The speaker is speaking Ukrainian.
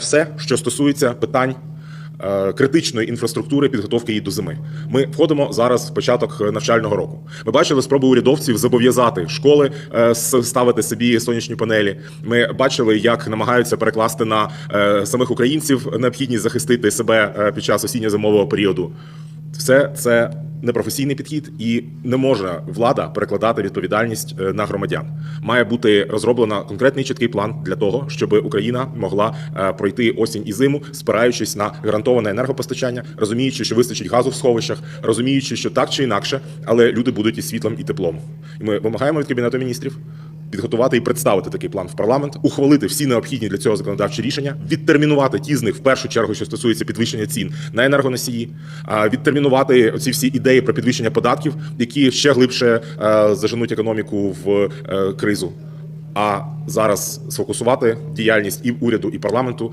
все, що стосується питань. е, Критичної інфраструктури підготовки її до зими. Ми входимо зараз в початок навчального року. Ми бачили спроби урядовців зобов'язати школи е, ставити собі сонячні панелі. Ми бачили, як намагаються перекласти на е, самих українців необхідність захистити себе е, під час осінньо-зимового періоду. Все це непрофесійний підхід, і не може влада перекладати відповідальність е, на громадян. Має бути розроблено конкретний чіткий план для того, щоб Україна могла е, пройти осінь і зиму, спираючись на гарантоване енергопостачання, розуміючи, що вистачить газу в сховищах, розуміючи, що так чи інакше, але люди будуть і світлом і теплом. І ми вимагаємо від кабінету міністрів підготувати і представити такий план в парламент, ухвалити всі необхідні для цього законодавчі рішення, відтермінувати ті з них в першу чергу, що стосується підвищення цін на енергоносії, відтермінувати ці всі ідеї про підвищення податків, які ще глибше е, заженуть економіку в е, кризу. А зараз сфокусувати діяльність і уряду, і парламенту